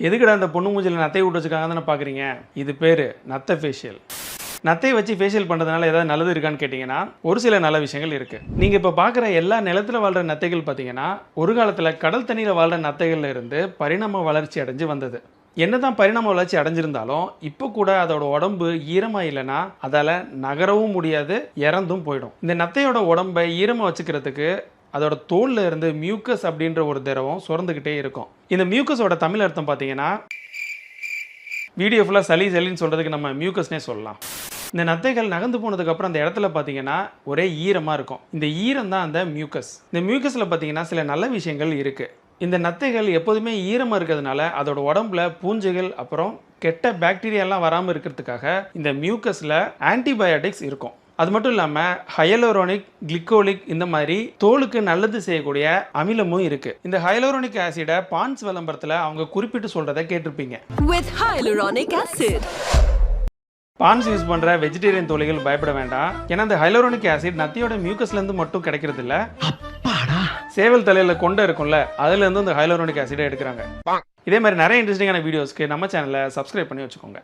எதுக்குடா அந்த பொண்ணு மூஞ்சில் நத்தை விட்டு வச்சுக்காங்க தானே பார்க்குறீங்க இது பேர் நத்தை ஃபேஷியல் நத்தை வச்சு ஃபேஷியல் பண்ணுறதுனால ஏதாவது நல்லது இருக்கான்னு கேட்டிங்கன்னா ஒரு சில நல்ல விஷயங்கள் இருக்குது நீங்கள் இப்போ பார்க்குற எல்லா நிலத்தில் வாழ்கிற நத்தைகள் பார்த்தீங்கன்னா ஒரு காலத்தில் கடல் தண்ணியில் வாழ்கிற நத்தைகள்ல இருந்து பரிணாம வளர்ச்சி அடைஞ்சு வந்தது. என்னதான் பரிணாம வளர்ச்சி அடைஞ்சிருந்தாலும் இப்போ கூட அதோட உடம்பு ஈரமாக இல்லைன்னா அதால் நகரவும் முடியாது இறந்தும் போயிடும். இந்த நத்தையோட உடம்பை ஈரமாக வச்சுக்கிறதுக்கு அதோட தோல்ல இருந்து மியூக்கஸ் அப்படின்ற ஒரு திரவம் சுரந்துக்கிட்டே இருக்கும். இந்த மியூக்கஸோட தமிழ் அர்த்தம் பார்த்தீங்கன்னா வீடியோ ஃபுல்லாக சளி சளின்னு சொல்கிறதுக்கு நம்ம மியூக்கஸ்னே சொல்லலாம். இந்த நத்தைகள் நகர்ந்து போனதுக்கப்புறம் அந்த இடத்துல பார்த்தீங்கன்னா ஒரே ஈரமாக இருக்கும். இந்த ஈரம் தான் அந்த மியூக்கஸ் இந்த மியூக்கஸில் பார்த்தீங்கன்னா சில நல்ல விஷயங்கள் இருக்குது இந்த நத்தைகள் எப்போதுமே ஈரமாக இருக்கிறதுனால அதோட உடம்புல பூஞ்சைகள் அப்புறம் கெட்ட பாக்டீரியாலாம் வராமல் இருக்கிறதுக்காக இந்த மியூக்கஸில் ஆன்டிபயோட்டிக்ஸ் இருக்கும். அது மட்டும் இல்லாமல் ஹயலோரோனிக் கிளிக்கோலிக் இந்த மாதிரி தோலுக்கு நல்லது செய்யக்கூடிய அமிலமும் இருக்குது இந்த ஹயலோரோனிக் ஆசிடை பான்ஸ் விளம்பரத்தில் அவங்க குறிப்பிட்டு சொல்கிறத கேட்டிருப்பீங்க. With hyaluronic acid. Pond's use பண்ணுற வெஜிடேரியன் தோழிகள் பயப்பட வேண்டாம். ஏன்னா இந்த ஹைலோரோனிக் ஆசிட் நத்தியோட மியூக்கஸ்லேருந்து மட்டும் கிடைக்கிறது இல்ல. சேவல் தலையில் கொண்டை இருக்கும்ல அதுலேருந்து இந்த ஹைலோரோனிக் ஆசிடை எடுக்கிறாங்க. இதே மாதிரி நிறைய இன்ட்ரெஸ்டிங்கான வீடியோஸ்க்கு நம்ம சேனலை சப்ஸ்கிரைப் பண்ணி வச்சுக்கோங்க.